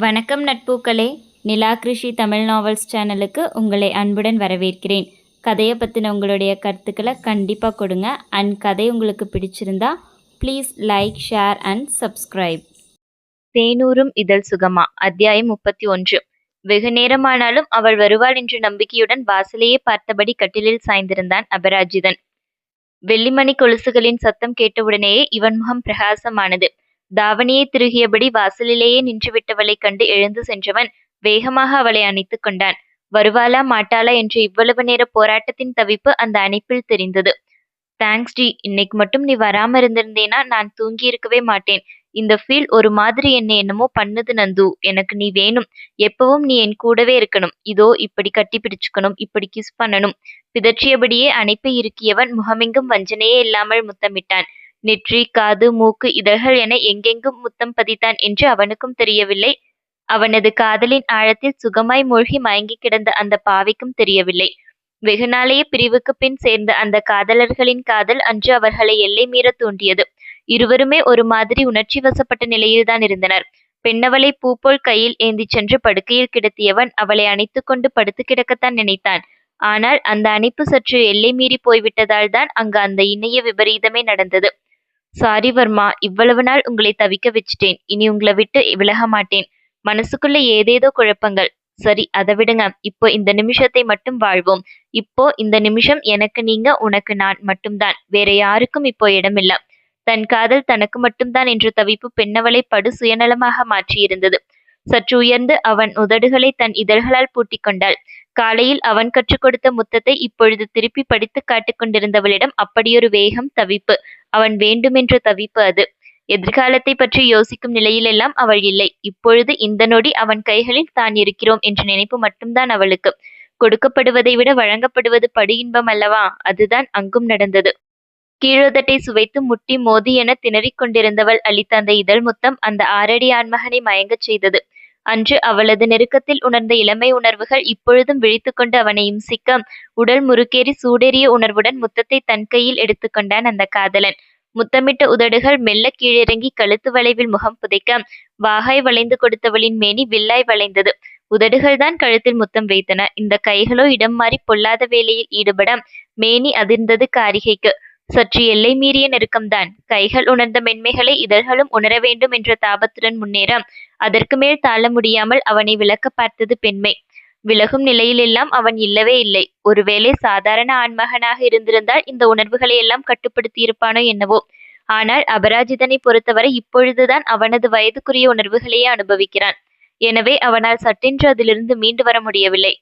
வணக்கம் நட்பூக்களே. நிலா கிருஷி தமிழ் நாவல்ஸ் சேனலுக்கு உங்களை அன்புடன் வரவேற்கிறேன். கதையை பற்றின உங்களுடைய கருத்துக்களை கண்டிப்பாக கொடுங்க. அண்ட் கதை உங்களுக்கு பிடிச்சிருந்தா please like share and subscribe தேனூரும் இதழ் சுகமா அத்தியாயம் முப்பத்தி ஒன்று. வெகு நேரமானாலும் அவள் வருவாள் என்ற நம்பிக்கையுடன் வாசலையே பார்த்தபடி கட்டிலில் சாய்ந்திருந்தான் அபராஜிதன். வெள்ளிமணி கொலுசுகளின் சத்தம் கேட்டவுடனேயே இவன் முகம் பிரகாசமானது. தாவணியை திருகியபடி வாசலிலேயே நின்றுவிட்டவளைக் கண்டு எழுந்து சென்றவன் வேகமாக அவளை அணைத்துக் கொண்டான். வருவாளா மாட்டாளா? என்ற இவ்வளவு நேர போராட்டத்தின் தவிப்பு அந்த அணைப்பில் தெரிந்தது. தேங்க்ஸ் டி இன்னைக்கு மட்டும் நீ வராம இருந்திருந்தேனா? நான் தூங்கி இருக்கவே மாட்டேன். இந்த ஃபீல் ஒரு மாதிரி என்ன என்னமோ பண்ணுது நந்து. எனக்கு நீ வேணும். எப்பவும் நீ என் கூடவே இருக்கணும். இதோ இப்படி கட்டி பிடிச்சுக்கணும். இப்படி கிஸ் பண்ணணும். பிதற்றியபடியே அணைப்பை இருக்கியவன் முகமெங்கும் வஞ்சனையே இல்லாமல் முத்தமிட்டான். நெற்றி காது மூக்கு இதழ்கள் என எங்கெங்கும் முத்தம் பதித்தான் என்று அவனுக்கும் தெரியவில்லை. அவனது காதலின் ஆழத்தில் சுகமாய் மூழ்கி மயங்கி கிடந்த அந்த பாவிக்கும் தெரியவில்லை. வெகுநாளைய பிரிவுக்கு பின் சேர்ந்த அந்த காதலர்களின் காதல் அன்று அவர்களை எல்லை மீற தூண்டியது. இருவருமே ஒரு மாதிரி உணர்ச்சி வசப்பட்ட நிலையில்தான் இருந்தனர். பெண்ணவளை பூப்போல் கையில் ஏந்திச் சென்று படுக்கையில் கிடத்தியவன் அவளை அணைத்துக் கொண்டு படுத்து கிடக்கத்தான் நினைத்தான். ஆனால் அந்த அணைப்பு சற்று எல்லை மீறி போய்விட்டதால் தான் அங்கு அந்த இணைய விபரீதமே நடந்தது. சாரி வர்மா இவ்வளவு நாள் உங்களை தவிக்க வச்சுட்டேன். இனி உங்களை விட்டு விலக மாட்டேன். மனசுக்குள்ள ஏதேதோ குழப்பங்கள். சரி அதை விடுங்க. இப்போ இந்த நிமிஷத்தை மட்டும் வாழ்வோம். இப்போ இந்த நிமிஷம் எனக்கு நீங்க உனக்கு நான் மட்டும்தான். வேற யாருக்கும் இப்போ இடமில்ல. தன் காதல் தனக்கு மட்டும்தான் என்ற தவிப்பு பெண்ணவளை படு சுயநலமாக மாற்றியிருந்தது. சற்று உயர்ந்து அவன் உதடுகளை தன் இதழ்களால் பூட்டிக் கொண்டாள் காலையில் அவன் கற்றுக் கொடுத்த முத்தத்தை இப்பொழுது திருப்பி படித்து காட்டிக் கொண்டிருந்தவளிடம் அப்படியொரு வேகம் தவிப்பு. அவன் வேண்டுமென்ற தவிப்பு அது. எதிர்காலத்தை பற்றி யோசிக்கும் நிலையிலெல்லாம் அவள் இல்லை. இப்பொழுது இந்த நொடி அவன் கைகளில் தான் இருக்கிறோம் என்ற நினைப்பு மட்டும்தான் அவளுக்கு. கொடுக்கப்படுவதை விட வழங்கப்படுவது படு இன்பம் அல்லவா? அதுதான் அங்கும் நடந்தது. கீழோதட்டை சுவைத்து முட்டி மோதி என திணறிக் கொண்டிருந்தவள் அளித்த அந்த இதழ் முத்தம் அந்த ஆறடி ஆண்மகனை மயங்கச் செய்தது. அன்று அவளது நெருக்கத்தில் உணர்ந்த இளமை உணர்வுகள் இப்பொழுதும் விழித்துக்கொண்டு அவனை இம்சிக்க உடல் முறுக்கேறி சூடேறிய உணர்வுடன் முத்தத்தை தன் கையில் எடுத்துக்கொண்டான் அந்த காதலன். முத்தமிட்ட உதடுகள் மெல்ல கீழிறங்கி கழுத்து வளைவில் முகம் புதைக்க வாகாய் வளைந்து கொடுத்தவளின் மேனி வில்லாய் வளைந்தது. உதடுகள் தான் கழுத்தில் முத்தம் வைத்தன. இந்த கைகளோ இடம் மாறி பொல்லாத வேலையில் ஈடுபட மேனி அதிர்ந்தது காரிகைக்கு. சற்று எல்லை மீறிய நெருக்கம்தான். கைகள் உணர்ந்த மென்மைகளை இதழ்களும் உணர வேண்டும் என்ற தாபத்துடன் முன்னேற அதற்கு மேல் தாழ முடியாமல் அவனை விளக்க பார்த்தது பெண்மை. விலகும் நிலையிலெல்லாம் அவன் இல்லவே இல்லை. ஒருவேளை சாதாரண ஆண்மகனாக இருந்திருந்தால் இந்த உணர்வுகளை எல்லாம் கட்டுப்படுத்தியிருப்பானோ என்னவோ. ஆனால் அபராஜிதனை பொறுத்தவரை இப்பொழுதுதான் அவனது வயதுக்குரிய உணர்வுகளையே அனுபவிக்கிறான். எனவே அவனால் சட்டென்று அதிலிருந்து மீண்டு வர முடியவில்லை.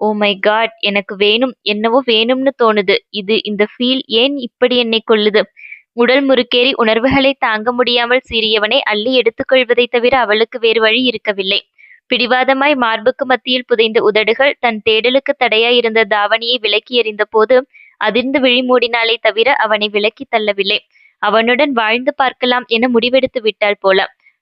ஓ மை காட் எனக்கு வேணும் என்னவோ வேணும்னு தோணுது. இது இந்த ஃபீல் ஏன் இப்படி என்னை கொள்ளுது உடல் முறுக்கேறி உணர்வுகளை தாங்க முடியாமல் சீறியவனை அள்ளி எடுத்துக்கொள்வதைத் தவிர அவளுக்கு வேறு வழி இருக்கவில்லை. பிடிவாதமாய் மார்புக்கு மத்தியில் புதைந்த உதடுகள் தன் தேடலுக்கு தடையாயிருந்த தாவணியை விலக்கி எறிந்த போது அதிர்ந்து விழி மூடினாலே தவிர அவனை விலக்கி தள்ளவில்லை. அவனுடன் வாழ்ந்து பார்க்கலாம் என முடிவெடுத்து விட்டாள் போல.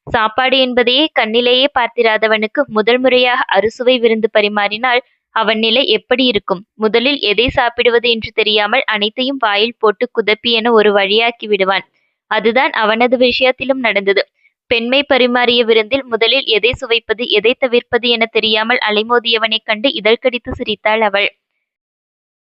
சாப்பாடு என்பதையே கண்ணிலேயே பார்த்திராதவனுக்கு முதல் முறையாக அறுசுவை விருந்து பரிமாறினால் அவன் நிலை எப்படி இருக்கும்? முதலில் எதை சாப்பிடுவது என்று தெரியாமல் அனைத்தையும் வாயில் போட்டு குதப்பி என ஒரு வழியாக்கி விடுவான். அதுதான் அவனது விஷயத்திலும் நடந்தது. பெண்மை பரிமாறிய விருந்தில் முதலில் எதை சுவைப்பது எதை தவிர்ப்பது என தெரியாமல் அலைமோதியவனைக் கண்டு இதழ்கடித்து சிரித்தாள் அவள்.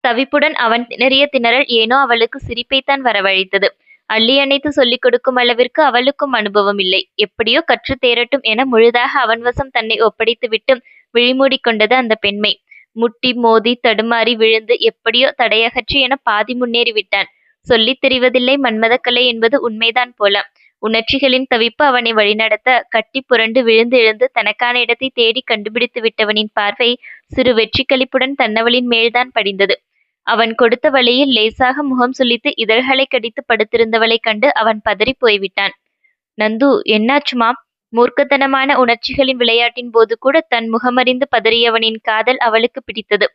தவிப்புடன் அவன் திணறிய திணறல் ஏனோ அவளுக்கு சிரிப்பைத்தான் வரவழைத்தது. அள்ளி அணைத்து சொல்லிக் கொடுக்கும் அளவிற்கு அவளுக்கும் அனுபவம் இல்லை எப்படியோ கற்று தேரட்டும் என முழுதாக அவன் வசம் தன்னை ஒப்படைத்து விட்டு விழிமூடிக்கொண்டது அந்த பெண்மை. முட்டி மோதி தடுமாறி விழுந்து எப்படியோ தடையகற்றி என பாதி முன்னேறி விட்டான் சொல்லித் தெரிவதில்லை மன்மதக்கலை என்பது உண்மைதான் போல. உணர்ச்சிகளின் தவிப்பு அவனை வழிநடத்த கட்டி புரண்டு விழுந்து எழுந்து தனக்கான இடத்தை தேடி கண்டுபிடித்து விட்டவனின் பார்வை சிறு வெற்றி தன்னவளின் மேல்தான் படிந்தது. அவன் கொடுத்த வழியில் லேசாக முகம் சுளித்து இதழ்களை கடித்து படுத்திருந்தவளைக் கண்டு அவன் பதறி போய்விட்டான். நந்து என்னாச்சுமாம்? மூர்க்கத்தனமான உணர்ச்சிகளின் விளையாட்டின் போது கூட தன் முகமறிந்து பதறியவனின் காதல் அவளுக்கு பிடித்தது.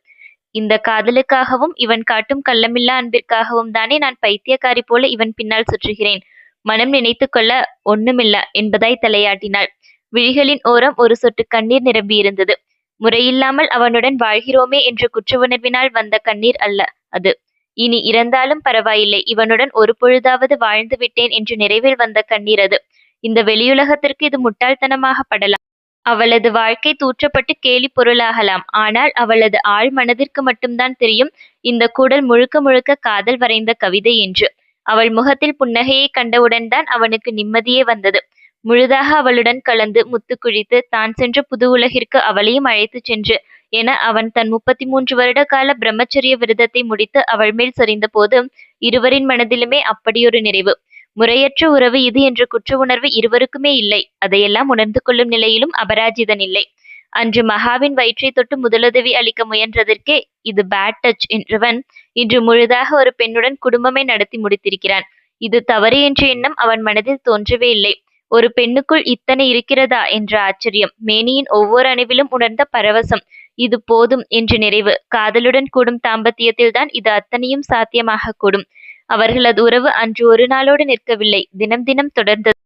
இந்த காதலுக்காகவும் இவன் காட்டும் கள்ளமில்லா அன்பிற்காகவும் தானே நான் பைத்தியக்காரி போல இவன் பின்னால் சுற்றுகிறேன். மனம் நினைத்து கொள்ள ஒண்ணுமில்ல என்பதாய் தலையாட்டினாள். விழிகளின் ஓரம் ஒரு சொட்டு கண்ணீர் நிரம்பியிருந்தது முறையில்லாமல் அவனுடன் வாழ்கிறோமே என்ற குற்ற உணர்வினால் வந்த கண்ணீர் அல்ல அது. இனி இறந்தாலும் பரவாயில்லை இவனுடன் ஒரு பொழுதாவது வாழ்ந்து விட்டேன் என்று நிறைவில் வந்த கண்ணீர் அது. இந்த வெளியுலகத்திற்கு இது முட்டாள்தனமாக படலாம். அவளது வாழ்க்கை தூற்றப்பட்டு கேலி பொருளாகலாம். ஆனால் அவளது ஆழ் மனதிற்கு மட்டும்தான் தெரியும் இந்த கூடல் முழுக்க முழுக்க காதல் வரைந்த கவிதை என்று. அவள் முகத்தில் புன்னகையை கண்டவுடன் தான் அவனுக்கு நிம்மதியே வந்தது. முழுதாக அவளுடன் கலந்து முத்து குழித்து தான் சென்ற புது உலகிற்கு அவளையும் அழைத்துச் சென்று என அவன் தன் முப்பத்தி மூன்று வருட கால பிரம்மச்சரிய விரதத்தை முடித்து அவள் மேல் சரிந்த போது இருவரின் மனதிலுமே அப்படியொரு நிறைவு. முறையற்ற உறவு இது என்ற குற்ற உணர்வு இருவருக்குமே இல்லை. அதையெல்லாம் உணர்ந்து கொள்ளும் நிலையிலும் அபராஜிதன் இல்லை. அன்று மகாவின் வயிற்றை தொட்டு முதலுதவி அளிக்க முயன்றதற்கே இது பேட் டச் என்றவன் இன்று முழுதாக ஒரு பெண்ணுடன் குடும்பமே நடத்தி முடித்திருக்கிறான். இது தவறு என்ற எண்ணம் அவன் மனதில் தோன்றவே இல்லை. ஒரு பெண்ணுக்குள் இத்தனை இருக்கிறதா என்ற ஆச்சரியம் மேனியின் ஒவ்வொரு அணுவிலும் உணர்ந்த பரவசம் இது போதும் என்ற நிறைவு. காதலுடன் கூடும் தாம்பத்தியத்தில்தான் இது அத்தனையும் சாத்தியமாக கூடும். அவர்களது உறவு அன்று ஒரு நாளோடு நிற்கவில்லை. தினம் தினம் தொடர்ந்தது.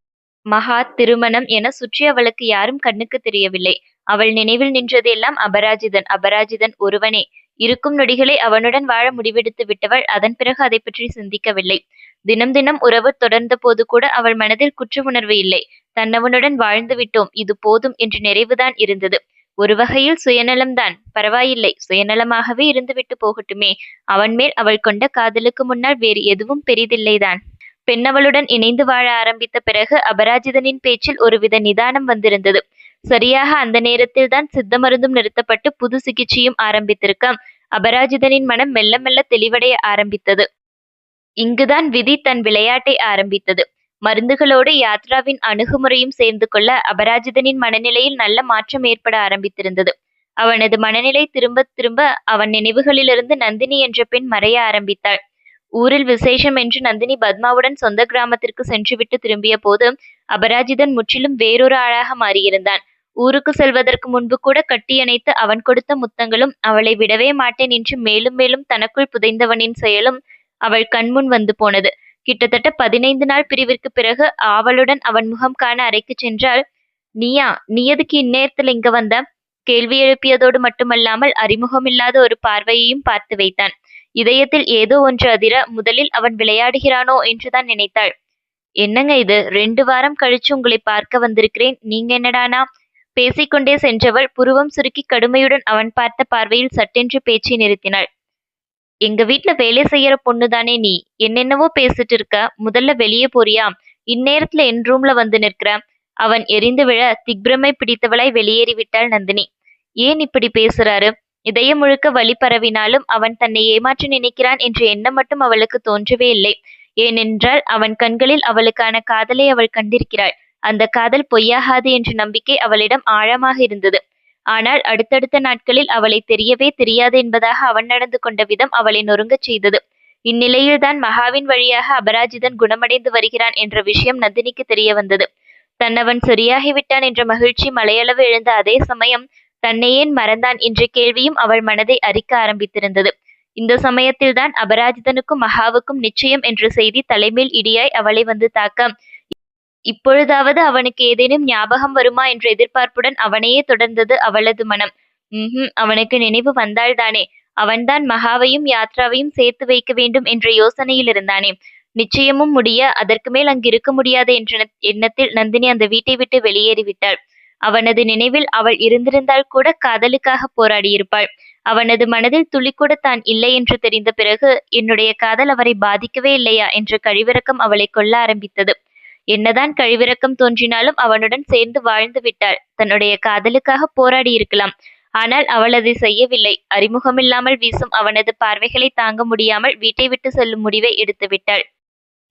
மகா திருமணம் என சுற்றி அவளுக்கு யாரும் கண்ணுக்கு தெரியவில்லை. அவள் நினைவில் நின்றதெல்லாம் அபராஜிதன் அபராஜிதன் ஒருவனே. இருக்கும் நொடிகளை அவனுடன் வாழ முடிவெடுத்து விட்டவள் அதன் பிறகு அதை பற்றி சிந்திக்கவில்லை. தினம் தினம் உறவு தொடர்ந்த போது கூட அவள் மனதில் குற்ற உணர்வு இல்லை. தன்னவனுடன் வாழ்ந்து விட்டோம். இது போதும் என்ற நிறைவுதான் இருந்தது. ஒரு வகையில் சுயநலம்தான். பரவாயில்லை. சுயநலமாகவே இருந்துவிட்டு போகட்டுமே. அவன் மேல் அவள் கொண்ட காதலுக்கு முன்னால் வேறு எதுவும் பெரிதில்லைதான். பெண்ணவளுடன் இணைந்து வாழ ஆரம்பித்த பிறகு அபராஜிதனின் பேச்சில் ஒருவித நிதானம் வந்திருந்தது. சரியாக அந்த நேரத்தில் தான் சித்த மருந்தும் நிறுத்தப்பட்டு புது சிகிச்சையும் ஆரம்பித்திருக்க அபராஜிதனின் மனம் மெல்ல மெல்ல தெளிவடைய ஆரம்பித்தது. இங்குதான் விதி தன் விளையாட்டை ஆரம்பித்தது. மருந்துகளோடு யாத்ராவின் அணுகுமுறையும் சேர்ந்து கொள்ள அபராஜிதனின் மனநிலையில் நல்ல மாற்றம் ஏற்பட ஆரம்பித்திருந்தது. அவனது மனநிலை திரும்ப திரும்ப அவன் நினைவுகளிலிருந்து நந்தினி என்ற பெண் மறைய ஆரம்பித்தாள். ஊரில் விசேஷம் என்று நந்தினி பத்மாவுடன் சொந்த கிராமத்திற்கு சென்றுவிட்டு திரும்பிய போது அபராஜிதன் முற்றிலும் வேறொரு ஆளாக மாறியிருந்தான். ஊருக்கு செல்வதற்கு முன்பு கூட கட்டியணைத்து அவன் கொடுத்த முத்தங்களும் அவளை விடவே மாட்டேன் என்று மேலும் மேலும் தனக்குள் புதைந்தவனின் செயலும் அவள் கண்முன் வந்து போனது. கிட்டத்தட்ட பதினைந்து நாள் பிரிவிற்கு பிறகு ஆவலுடன் அவன் முகம் காண அறைக்கு சென்றால் நீயா நீ எதுக்கு இந்நேரத்தில் இங்க வந்த? கேள்வி எழுப்பியதோடு மட்டுமல்லாமல் அறிமுகமில்லாத ஒரு பார்வையையும் பார்த்து வைத்தான். இதயத்தில் ஏதோ ஒன்று அதிர முதலில் அவன் விளையாடுகிறானோ என்றுதான் நினைத்தாள். என்னங்க இது? ரெண்டு வாரம் கழிச்சு உங்களை பார்க்க வந்திருக்கிறேன். நீங்க என்னடானா? பேசிக்கொண்டே சென்றவள் புருவம் சுருக்கி கடுமையுடன் அவன் பார்த்த பார்வையில் சட்டென்று பேச்சை நிறுத்தினாள். எங்க வீட்ல வேலை செய்யற பொண்ணுதானே நீ? என்னென்னவோ பேசிட்டு இருக்க. முதல்ல வெளியே போறியா? இந்நேரத்துல என் ரூம்ல வந்து நிற்கிற. அவன் எரிந்து விழ திக்பிரமை பிடித்தவளாய் வெளியேறி விட்டாள் நந்தினி. ஏன் இப்படி பேசுறாரு? இதயம் முழுக்க வழி பரவினாலும் அவன் தன்னை ஏமாற்ற நினைக்கிறான் என்ற எண்ணம் மட்டும் அவளுக்கு தோன்றவே இல்லை. ஏனென்றால் அவன் கண்களில் அவளுக்கான காதலை அவள் கண்டிருக்கிறாள். அந்த காதல் பொய்யாகாது என்ற நம்பிக்கை அவளிடம் ஆழமாக இருந்தது. ஆனால் அடுத்தடுத்த நாட்களில் அவளை தெரியவே தெரியாது என்பதாக அவன் நடந்து கொண்ட விதம் அவளை நொறுங்கச் செய்தது. இந்நிலையில்தான் மகாவின் வழியாக அபராஜிதன் குணமடைந்து வருகிறான் என்ற விஷயம் நந்தினிக்கு தெரிய வந்தது. தன்னவன் சரியாகிவிட்டான் என்ற மகிழ்ச்சி மலையளவு எழுந்த அதே சமயம் தன்னை ஏன் மறந்தான் என்ற கேள்வியும் அவள் மனதை அரிக்க ஆரம்பித்திருந்தது. இந்த சமயத்தில்தான் அபராஜிதனுக்கும் மகாவுக்கும் நிச்சயம் என்ற செய்தி தலைமேல் இடியாய் அவளை வந்து தாக்க இப்பொழுதாவது அவனுக்கு ஏதேனும் ஞாபகம் வருமா என்ற எதிர்பார்ப்புடன் அவனையே தொடர்ந்தது அவளது மனம். ம் அவனுக்கு நினைவு வந்தால்தானே. அவன்தான் மகாவையும் யாத்ராவையும் சேர்த்து வைக்க வேண்டும் என்ற யோசனையில் இருந்தானே. நிச்சயமும் முடிய அதற்கு மேல் அங்கு இருக்க முடியாது என்ற எண்ணத்தில் நந்தினி அந்த வீட்டை விட்டு வெளியேறிவிட்டாள். அவனது நினைவில் அவள் இருந்திருந்தால் கூட காதலுக்காக போராடியிருப்பாள். அவனது மனதில் துளிக்கூட தான் இல்லை என்று தெரிந்த பிறகு என்னுடைய காதல் அவரை பாதிக்கவே இல்லையா என்ற கழிவிறக்கம் அவளை கொல்ல ஆரம்பித்தது. என்னதான் கழிவிறக்கம் தோன்றினாலும் அவனுடன் சேர்ந்து வாழ்ந்து விட்டாள். தன்னுடைய காதலுக்காக போராடி இருக்கலாம். ஆனால் அவள் அதை செய்யவில்லை. அறிமுகமில்லாமல் வீசும் அவனது பார்வைகளை தாங்க முடியாமல் வீட்டை விட்டு செல்லும் முடிவை எடுத்து விட்டாள்.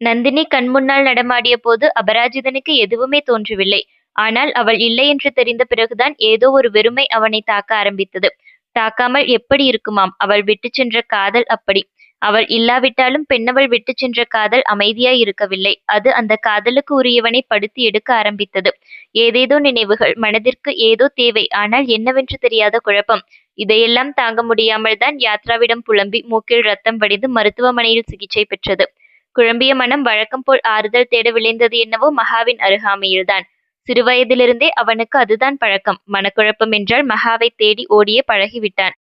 நந்தினி கண்முன்னால் நடமாடிய போது அபராஜிதனுக்கு எதுவுமே தோன்றவில்லை. ஆனால் அவள் இல்லை என்று தெரிந்த பிறகுதான் ஏதோ ஒரு வெறுமை அவனை தாக்க ஆரம்பித்தது. தாக்காமல் எப்படி இருக்குமாம்? அவள் விட்டு சென்ற காதல் அப்படி. அவள் இல்லாவிட்டாலும் பெண்ணவள் விட்டு சென்ற காதல் அமைதியாய் இருக்கவில்லை. அது அந்த காதலுக்கு உரியவனை படுத்தி எடுக்க ஆரம்பித்தது. ஏதேதோ நினைவுகள் மனதிற்கு ஏதோ தேவை. ஆனால் என்னவென்று தெரியாத குழப்பம். இதையெல்லாம் தாங்க முடியாமல் தான் யாத்ராவிடம் புலம்பி மூக்கில் ரத்தம் வடிந்து மருத்துவமனையில் சிகிச்சை பெற்றது. குழம்பிய மனம் வழக்கம் போல் ஆறுதல் தேட விளைந்தது என்னவோ மகாவின் அருகாமையில்தான். சிறுவயதிலிருந்தே அவனுக்கு அதுதான் பழக்கம். மனக்குழப்பம் என்றால் மகாவை தேடி ஓடியே பழகிவிட்டான்.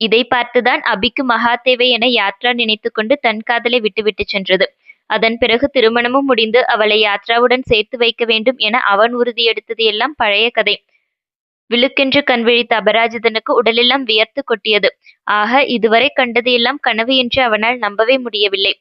இதை பார்த்துதான் அபிக்கு மகாதேவை என யாத்ரா நினைத்துக்கொண்டு தன் காதலை விட்டுவிட்டு சென்றது. அதன் பிறகு திருமணமும் முடிந்து அவளை யாத்ராவுடன் சேர்த்து வைக்க வேண்டும் என அவன் உறுதியெடுத்தது எல்லாம் பழைய கதை. விழுக்கென்று கண் விழித்த அபராஜிதனுக்கு உடலெல்லாம் வியர்த்து கொட்டியது. ஆக இதுவரை கண்டது எல்லாம் கனவு என்று அவனால் நம்பவே முடியவில்லை.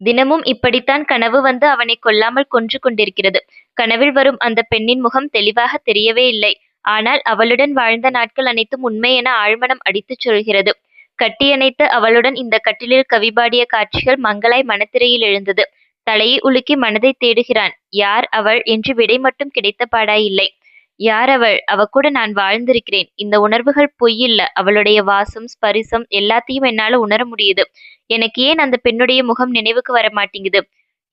தினமும் இப்படித்தான் கனவு வந்து அவனை கொல்லாமல் கொன்று கொண்டிருக்கிறது. கனவில் வரும் அந்த பெண்ணின் முகம் தெளிவாக தெரியவே இல்லை. ஆனால் அவளுடன் வாழ்ந்த நாட்கள் அனைத்தும் உண்மை என ஆழ்மனம் அடித்துச் சொல்கிறது. கட்டியணைத்து அவளுடன் இந்த கட்டிலில் கவிபாடிய காட்சிகள் மங்களாய் மனத்திரையில் எழுந்தது. தலையை உலுக்கி மனதை தேடுகிறான். யார் அவள் என்று விடை மட்டும் கிடைத்த பாடாயில்லை. யார் அவள்? அவ கூட நான் வாழ்ந்திருக்கிறேன். இந்த உணர்வுகள் பொய்யில்ல. அவளுடைய வாசம் ஸ்பரிசம் எல்லாத்தையும் என்னால உணர முடியுது. எனக்கு ஏன் அந்த பெண்ணுடைய முகம் நினைவுக்கு வர மாட்டேங்குது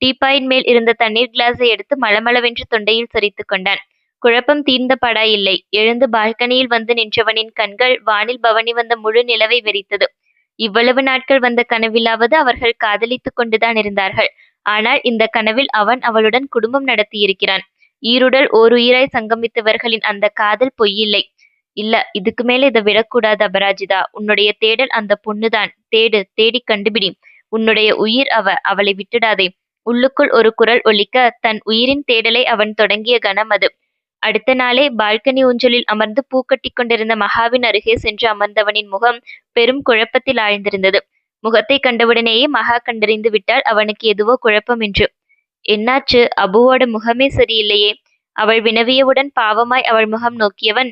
டீப்பாயின் மேல் இருந்த தண்ணீர் கிளாஸை எடுத்து மளமளவென்று தொண்டையில் சரித்து கொண்டான். குழப்பம் தீர்ந்த படா இல்லை. எழுந்து பால்கனியில் வந்து நின்றவனின் கண்கள் வானில் பவனி வந்த முழு நிலவை வெறித்தது. இவ்வளவு நாட்கள் வந்த கனவிலாவது அவர்கள் காதலித்துக் கொண்டுதான் இருந்தார்கள். ஆனால் இந்த கனவில் அவன் அவளுடன் குடும்பம் நடத்தியிருக்கிறான். ஈருடல் ஓருயிராய் சங்கமித்தவர்களின் அந்த காதல் பொய்யில்லை. இல்ல இதுக்கு மேல இதை விடக்கூடாது அபராஜிதா. உன்னுடைய தேடல் அந்த பொண்ணுதான். தேடு தேடி கண்டுபிடி. உன்னுடைய உயிர் அவ அவளை விட்டுடாதே. உள்ளுக்குள் ஒரு குரல் ஒலிக்க தன் உயிரின் தேடலை அவன் தொடங்கிய கணம் அது. அடுத்த நாளே பால்கனி ஊஞ்சலில் அமர்ந்து பூக்கட்டி கொண்டிருந்த மகாவின் அருகே சென்று அமர்ந்தவனின் முகம் பெரும் குழப்பத்தில் ஆழ்ந்திருந்தது. முகத்தை கண்டவுடனேயே மகா கண்டறிந்து விட்டால் அவனுக்கு எதுவோ குழப்பம் என்று. என்னாச்சு? அபுவோட முகமே சரியில்லையே. அவள் வினவியவுடன் பாவமாய் அவள் முகம் நோக்கியவன்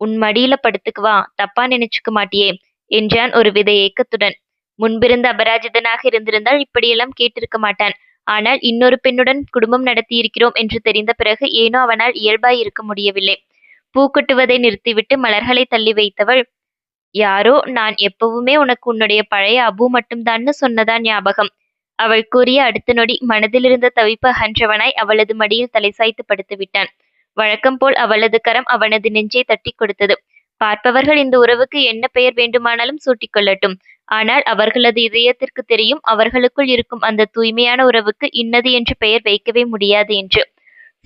உன் மடியில படுத்துக்குவா தப்பா நினைச்சுக்க மாட்டியே என்றான் ஒரு வித ஏக்கத்துடன். முன்பிருந்த அபராஜிதனாக இருந்திருந்தால் இப்படியெல்லாம் கேட்டிருக்க மாட்டான். ஆனால் இன்னொரு பெண்ணுடன் குடும்பம் நடத்தியிருக்கிறோம் என்று தெரிந்த பிறகு ஏனோ அவனால் இயல்பாய் இருக்க முடியவில்லை. பூக்கட்டுவதை நிறுத்திவிட்டு மலர்களை தள்ளி வைத்தவள் யாரோ நான் எப்பவுமே உனக்கு உன்னுடைய பழைய அபு மட்டும்தான்னு சொன்னதான் ஞாபகம்? அவள் கூறிய அடுத்த நொடி மனதிலிருந்த தவிப்பு அகன்றவனாய் அவளது மடியில் தலை சாய்த்து படுத்து விட்டான் வழக்கம் போல் அவளது கரம் அவனது நெஞ்சை தட்டி கொடுத்தது. பார்ப்பவர்கள் இந்த உறவுக்கு என்ன பெயர் வேண்டுமானாலும் சூட்டிக் கொள்ளட்டும் ஆனால் அவர்களது இதயத்திற்கு தெரியும் அவர்களுக்குள் இருக்கும் அந்த தூய்மையான உறவுக்கு இன்னது என்று பெயர் வைக்கவே முடியாது என்று.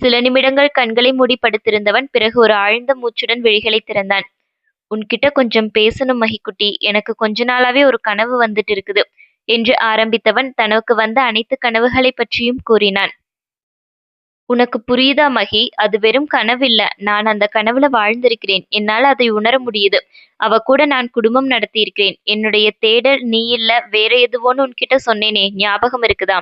சில நிமிடங்கள் கண்களை மூடி படுத்திருந்தவன் பிறகு ஒரு ஆழ்ந்த மூச்சுடன் விழிகளை திறந்தான். உன்கிட்ட கொஞ்சம் பேசணும் மகிக்குட்டி. எனக்கு கொஞ்ச நாளாவே ஒரு கனவு வந்துட்டு இருக்குது என்று ஆரம்பித்தவன் தனக்கு வந்த அனைத்து கனவுகளை பற்றியும் கூறினான். உனக்கு புரியுதா மகி? அது வெறும் கனவில்ல. நான் அந்த கனவுல வாழ்ந்திருக்கிறேன். என்னால் அதை உணர முடியுது. அவ கூட நான் குடும்பம் நடத்தியிருக்கிறேன். என்னுடைய தேடல் நீ இல்ல வேற எதுவோன்னு உன்கிட்ட சொன்னேனே. ஞாபகம் இருக்குதா?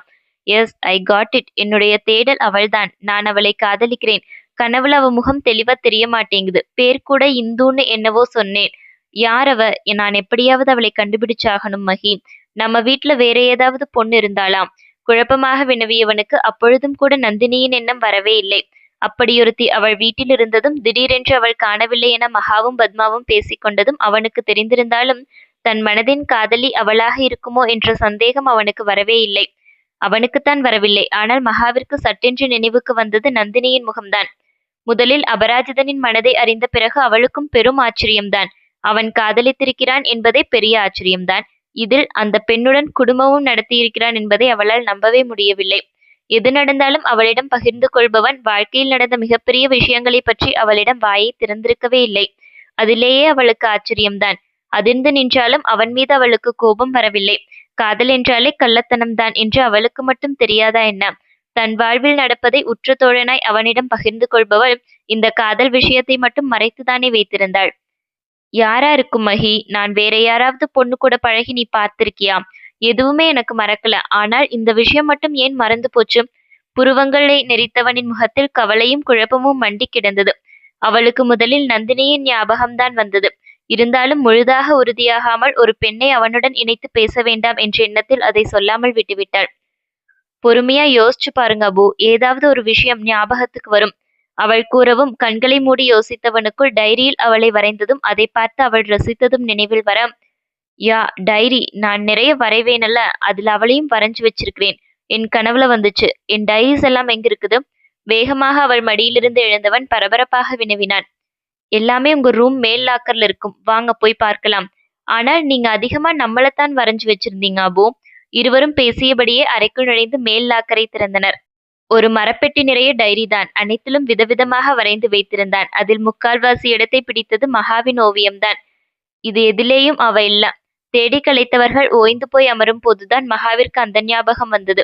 எஸ் ஐ காட் இட் என்னுடைய தேடல் அவள்தான். நான் அவளை காதலிக்கிறேன். கனவுல அவ முகம் தெளிவா தெரிய மாட்டேங்குது. பேர் கூட இந்துன்னு என்னவோ சொன்னேன். யார் அவ? நான் எப்படியாவது அவளை கண்டுபிடிச்சாகணும் மகி. நம்ம வீட்ல வேற ஏதாவது பொண்ணு இருந்தாளாம் குழப்பமாக வினவியவனுக்கு அப்பொழுதும் கூட நந்தினியின் எண்ணம் வரவே இல்லை. அப்படியொருத்தி அவள் வீட்டில் இருந்ததும் திடீரென்று அவள் காணவில்லை என மகாவும் பத்மாவும் பேசிக்கொண்டதும் அவனுக்கு தெரிந்திருந்தாலும் தன் மனதின் காதலி அவளாக இருக்குமோ என்ற சந்தேகம் அவனுக்கு வரவே இல்லை. அவனுக்குத்தான் வரவில்லை. ஆனால் மகாவிற்கு சட்டென்று நினைவுக்கு வந்தது நந்தினியின் முகம்தான். முதலில் அபராஜிதனின் மனதை அறிந்த பிறகு அவளுக்கும் பெரும் ஆச்சரியம்தான். அவன் காதலித்திருக்கிறான் என்பதே பெரிய ஆச்சரியம்தான். இதில் அந்த பெண்ணுடன் குடும்பமும் நடத்தியிருக்கிறான் என்பதை அவளால் நம்பவே முடியவில்லை. எது நடந்தாலும் அவளிடம் பகிர்ந்து கொள்பவன் வாழ்க்கையில் நடந்த மிகப்பெரிய விஷயங்களை பற்றி அவளிடம் வாயை திறந்திருக்கவே இல்லை. அதிலேயே அவளுக்கு ஆச்சரியம்தான். அதிர்ந்து நின்றாலும் அவன் மீது அவளுக்கு கோபம் வரவில்லை. காதல் என்றாலே கள்ளத்தனம்தான் என்று அவளுக்கு மட்டும் தெரியாதா என்ன? தன் வாழ்வில் நடப்பதை உற்ற தோழனாய் அவனிடம் பகிர்ந்து கொள்பவள் இந்த காதல் விஷயத்தை மட்டும் மறைத்துதானே வைத்திருந்தாள். யாரா இருக்கும் மகி? நான் வேற யாராவது பொண்ணு கூட பழகி நீ பார்த்திருக்கியா? எதுவுமே எனக்கு மறக்கல. ஆனால் இந்த விஷயம் மட்டும் ஏன் மறந்து போச்சு? புருவங்களை நெறித்தவனின் முகத்தில் கவலையும் குழப்பமும் மண்டி கிடந்தது. அவளுக்கு முதலில் நந்தினியின் ஞாபகம்தான் வந்தது. இருந்தாலும் முழுதாக உறுதியாகாமல் ஒரு பெண்ணை அவனுடன் இணைத்து பேச வேண்டாம் என்ற எண்ணத்தில் அதை சொல்லாமல் விட்டுவிட்டாள். பொறுமையா யோசிச்சு பாருங்க அபு. ஏதாவது ஒரு விஷயம் ஞாபகத்துக்கு வரும். அவள் கூறவும் கண்களை மூடி யோசித்தவனுக்குள் டைரியில் அவளை வரைந்ததும் அதை பார்த்து அவள் ரசித்ததும் நினைவில் வர யா டைரி நான் நிறைய வரைவேனல்ல அதுல அவளையும் வரைஞ்சு வச்சிருக்கிறேன். என் கனவுல வந்துச்சு. என் டைரிஸ் எல்லாம் எங்க இருக்குது வேகமாக அவள் மடியிலிருந்து எழுந்தவன் பரபரப்பாக வினவினான். எல்லாமே உங்க ரூம் மேல் லாக்கர்ல இருக்கும். வாங்க போய் பார்க்கலாம். ஆனால் நீங்க அதிகமா நம்மளைத்தான் வரைஞ்சு வச்சிருந்தீங்க அபோ. இருவரும் பேசியபடியே அறைக்குள் நுழைந்து மேல் லாக்கரை திறந்தனர். ஒரு மரப்பெட்டி நிறைய டைரி தான். அனைத்திலும் விதவிதமாக வரைந்து வைத்திருந்தான். அதில் முக்கால்வாசி இடத்தை பிடித்தது மகாவின் ஓவியம்தான் இது எதிலேயும் அவ இல்ல தேடி கலைத்தவர்கள் ஓய்ந்து போய் அமரும் போதுதான் மகாவிற்கு அந்த ஞாபகம் வந்தது.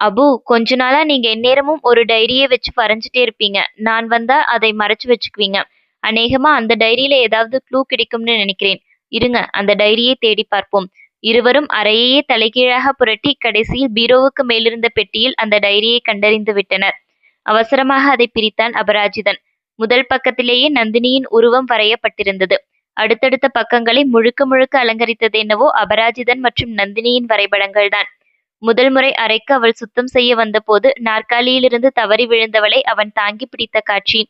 அபு கொஞ்ச நாளா நீங்க எந்நேரமும் ஒரு டைரியை வச்சு வரைஞ்சிட்டே இருப்பீங்க. நான் வந்தா அதை மறைச்சு வச்சுக்குவீங்க. அநேகமா அந்த டைரியில ஏதாவது க்ளூ கிடைக்கும்னு நினைக்கிறேன். இருங்க அந்த டைரியை தேடி பார்ப்போம். இருவரும் அறையையே தலைகீழாக புரட்டி கடைசியில் பீரோவுக்கு மேலிருந்த பெட்டியில் அந்த டைரியை கண்டறிந்து விட்டனர். அவசரமாக அதை பிரித்தான் அபராஜிதன். முதல் பக்கத்திலேயே நந்தினியின் உருவம் வரையப்பட்டிருந்தது. அடுத்தடுத்த பக்கங்களை முழுக்க முழுக்க அலங்கரித்தது என்னவோ அபராஜிதன் மற்றும் நந்தினியின் வரைபடங்கள்தான். முதல் முறை அறைக்கு அவள் சுத்தம் செய்ய வந்தபோது நாற்காலியிலிருந்து தவறி விழுந்தவளை அவன் தாங்கி பிடித்த காட்சி.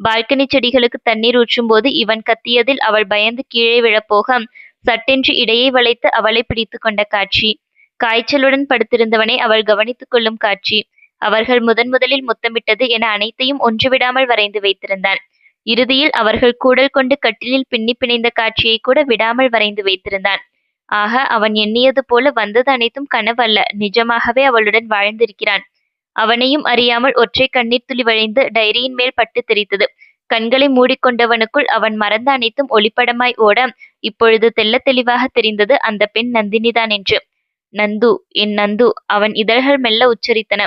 பால்கனி செடிகளுக்கு தண்ணீர் ஊற்றும் போது இவன் கத்தியதில் அவள் பயந்து கீழே விழப்போக சட்டென்று இடையை வளைத்து அவளை பிடித்து கொண்ட காட்சி. காய்ச்சலுடன் படுத்திருந்தவனை அவள் கவனித்துக் கொள்ளும் காட்சி. அவர்கள் முதன் முதலில் முத்தமிட்டது என அனைத்தையும் ஒன்றுவிடாமல் வரைந்து வைத்திருந்தான். இறுதியில் அவர்கள் கூடல் கொண்டு கட்டிலில் பின்னி பிணைந்த காட்சியை கூட விடாமல் வரைந்து வைத்திருந்தான். ஆக அவன் எண்ணியது போல வந்தது அனைத்தும் கனவல்ல நிஜமாகவே அவளுடன் வாழ்ந்திருக்கிறான். அவனையும் அறியாமல் ஒற்றை கண்ணீர் துளி வழிந்து டைரியின் மேல் பட்டு தெரித்தது. கண்களை மூடிக்கொண்டவனுக்குள் அவன் மறந்த அனைத்தும் ஒளிப்படமாய் ஓட இப்பொழுது தெள்ளத் தெளிவாக தெரிந்தது அந்த பெண் நந்தினிதான் என்று நந்து என் நந்து அவன் இதழ்கள் மெல்ல உச்சரித்தன.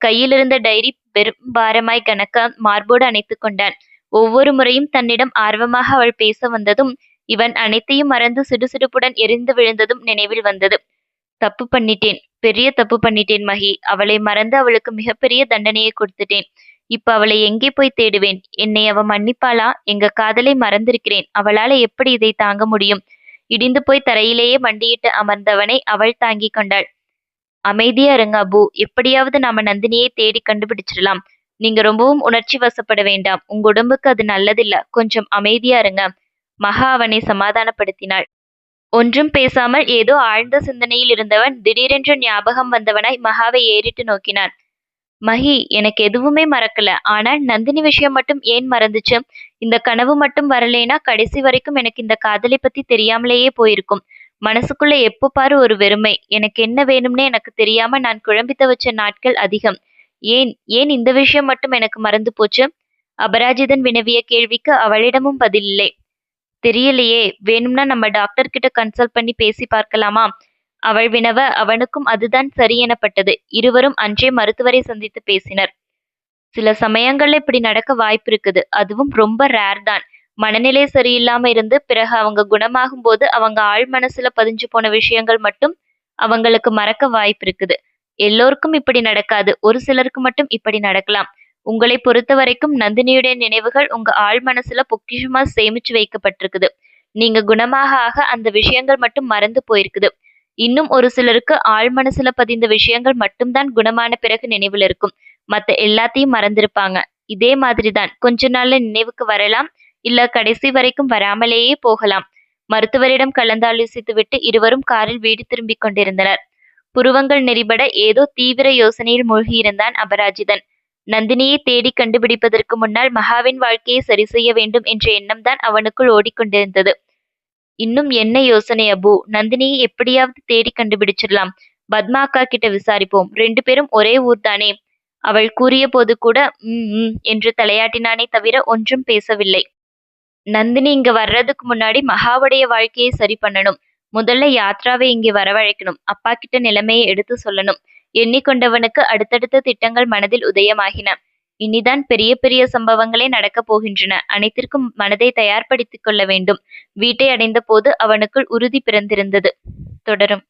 கையிலிருந்த டைரி பெரும் பாரமாய் கனக்க மார்போடு அணைத்துக் கொண்டான். ஒவ்வொரு முறையும் தன்னிடம் ஆர்வமாக அவள் பேச வந்ததும் இவன் அனைத்தையும் மறந்து சிடுசிடுப்புடன் எரிந்து விழுந்ததும் நினைவில் வந்தது. தப்பு பண்ணிட்டேன் பெரிய தப்பு பண்ணிட்டேன் மகி. அவளை மறந்து அவளுக்கு மிகப்பெரிய தண்டனையை கொடுத்துட்டேன். இப்ப அவளை எங்கே போய் தேடுவேன்? என்னை அவ மன்னிப்பாளா? எங்க காதலை மறந்திருக்கிறேன். அவளால எப்படி இதை தாங்க முடியும்? இடிந்து போய் தரையிலேயே மண்டியிட்டு அமர்ந்தவனை அவள் தாங்கிக் கொண்டாள். அமைதியா இருங்க அபு. எப்படியாவது நாம நந்தினியை தேடி கண்டுபிடிச்சிடலாம். நீங்க ரொம்பவும் உணர்ச்சி வசப்பட வேண்டாம். உங்க உடம்புக்கு அது நல்லதில்ல. கொஞ்சம் அமைதியா இருங்க. மகா அவனை சமாதானப்படுத்தினாள். ஒன்றும் பேசாமல் ஏதோ ஆழ்ந்த சிந்தனையில் இருந்தவன் திடீரென்று ஞாபகம் வந்தவனாய் மகாவை ஏறிட்டு நோக்கினான். மகி எனக்கு எதுவுமே மறக்கல. ஆனா நந்தினி விஷயம் மட்டும் ஏன் மறந்துச்சு? இந்த கனவு மட்டும் வரலேனா கடைசி வரைக்கும் எனக்கு இந்த காதலை பத்தி தெரியாமலேயே போயிருக்கும். மனசுக்குள்ள எப்போ பாரு ஒரு வெறுமை. எனக்கு என்ன வேணும்னே எனக்கு தெரியாம நான் குழம்பி தவச்ச நாட்கள் அதிகம். ஏன் ஏன் இந்த விஷயம் மட்டும் எனக்கு மறந்து போச்சு? அபராஜிதன் வினவிய கேள்விக்கு அவளிடமும் பதில் இல்லை. தெரியலையே வேணும்னா நம்ம டாக்டர் கிட்ட கன்சல்ட் பண்ணி பேசி பார்க்கலாமா? அவள் வினவ அவனுக்கும் அதுதான் சரி எனப்பட்டது. இருவரும் அன்றே மருத்துவரை சந்தித்து பேசினர். சில சமயங்கள்ல இப்படி நடக்க வாய்ப்பு இருக்குது அதுவும் ரொம்ப ரேர் தான். மனநிலை சரியில்லாம இருந்து பிறகு அவங்க குணமாகும் போது அவங்க ஆழ் மனசுல பதிஞ்சு போன விஷயங்கள் மட்டும் அவங்களுக்கு மறக்க வாய்ப்பு இருக்குது எல்லோருக்கும் இப்படி நடக்காது. ஒரு சிலருக்கு மட்டும் இப்படி நடக்கலாம். உங்களை பொறுத்த வரைக்கும் நந்தினியுடைய நினைவுகள் உங்க ஆழ் மனசுல பொக்கிஷமா சேமிச்சு வைக்கப்பட்டிருக்குது. நீங்க குணமாக ஆக அந்த விஷயங்கள் மட்டும் மறந்து போயிருக்குது. இன்னும் ஒரு சிலருக்கு ஆழ் மனசுல பதிந்த விஷயங்கள் மட்டும்தான் குணமான பிறகு நினைவில் இருக்கும். மத்த எல்லாத்தையும் மறந்திருப்பாங்க. இதே மாதிரிதான். கொஞ்ச நாள்ல நினைவுக்கு வரலாம். இல்ல கடைசி வரைக்கும் வராமலேயே போகலாம். மருத்துவரிடம் கலந்தாலோசித்துவிட்டு இருவரும் காரில் வீடு திரும்பிக் கொண்டிருந்தனர். புருவங்கள் நெறிபட ஏதோ தீவிர யோசனையில் மூழ்கியிருந்தான் அபராஜிதன். நந்தினியை தேடி கண்டுபிடிப்பதற்கு முன்னால் மகாவின் வாழ்க்கையை சரி செய்ய வேண்டும் என்ற எண்ணம்தான் அவனுக்குள் ஓடிக்கொண்டிருந்தது. இன்னும் என்ன யோசனை அபு? நந்தினியை எப்படியாவது தேடி கண்டுபிடிச்சிடலாம். பத்மா அக்கா கிட்ட விசாரிப்போம். ரெண்டு பேரும் ஒரே ஊர்தானே அவள் கூறிய போது கூட ம் உம் என்று தலையாட்டினானே தவிர ஒன்றும் பேசவில்லை. நந்தினி இங்க வர்றதுக்கு முன்னாடி மகாவுடைய வாழ்க்கையை சரி பண்ணணும். முதல்ல யாத்ராவை இங்கே வரவழைக்கணும். அப்பா கிட்ட நிலைமையை எடுத்து சொல்லணும். எண்ணிக்கொண்டவனுக்கு அடுத்தடுத்த திட்டங்கள் மனதில் உதயமாகின. இனிதான் பெரிய பெரிய சம்பவங்களே நடக்கப் போகின்றன. அனைத்திற்கும் மனதை தயார்படுத்திக் கொள்ள வேண்டும். வீட்டை அடைந்த போது அவனுக்குள் உறுதி பிறந்திருந்தது. தொடரும்.